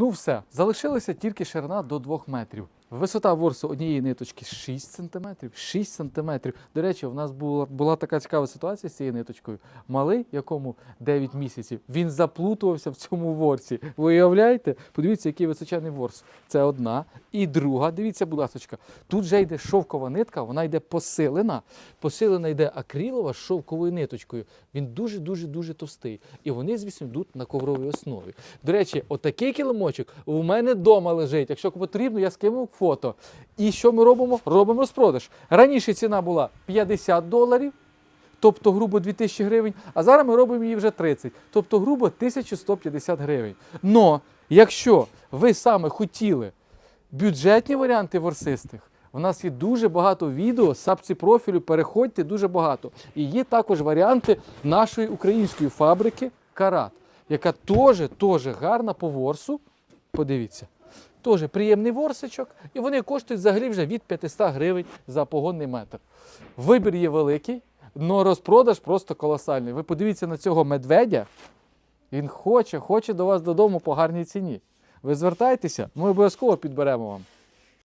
Ну все, залишилася тільки ширина до 2 метрів. Висота ворсу однієї ниточки 6 см. 6 см. До речі, у нас була, була така цікава ситуація з цією ниточкою. Малий, якому 9 місяців, він заплутувався в цьому ворсі. Ви уявляєте? Подивіться, який височений ворс. Це одна. І друга, дивіться, будь ласка, тут вже йде шовкова нитка, вона йде посилена. Посилена йде акрилова шовковою ниточкою. Він дуже-дуже дуже товстий. І вони, звісно, йдуть на ковровій основі. До речі, отакий килимочок у мене вдома лежить. Якщо потрібно, я скину фото. І що ми робимо? Робимо розпродаж. Раніше ціна була 50 доларів. Тобто грубо 2000 гривень, а зараз ми робимо її вже 30, тобто грубо 1150 гривень. Но якщо ви саме хотіли бюджетні варіанти ворсистих, у нас є дуже багато відео з сапці профілю, переходьте дуже багато. І є також варіанти нашої української фабрики Карат, яка теж, гарна по ворсу. Подивіться. Теж приємний ворсичок, і вони коштують взагалі вже від 500 гривень за погонний метр. Вибір є великий, але розпродаж просто колосальний. Ви подивіться на цього медведя. Він хоче, хоче до вас додому по гарній ціні. Ви звертайтеся, ми обов'язково підберемо вам.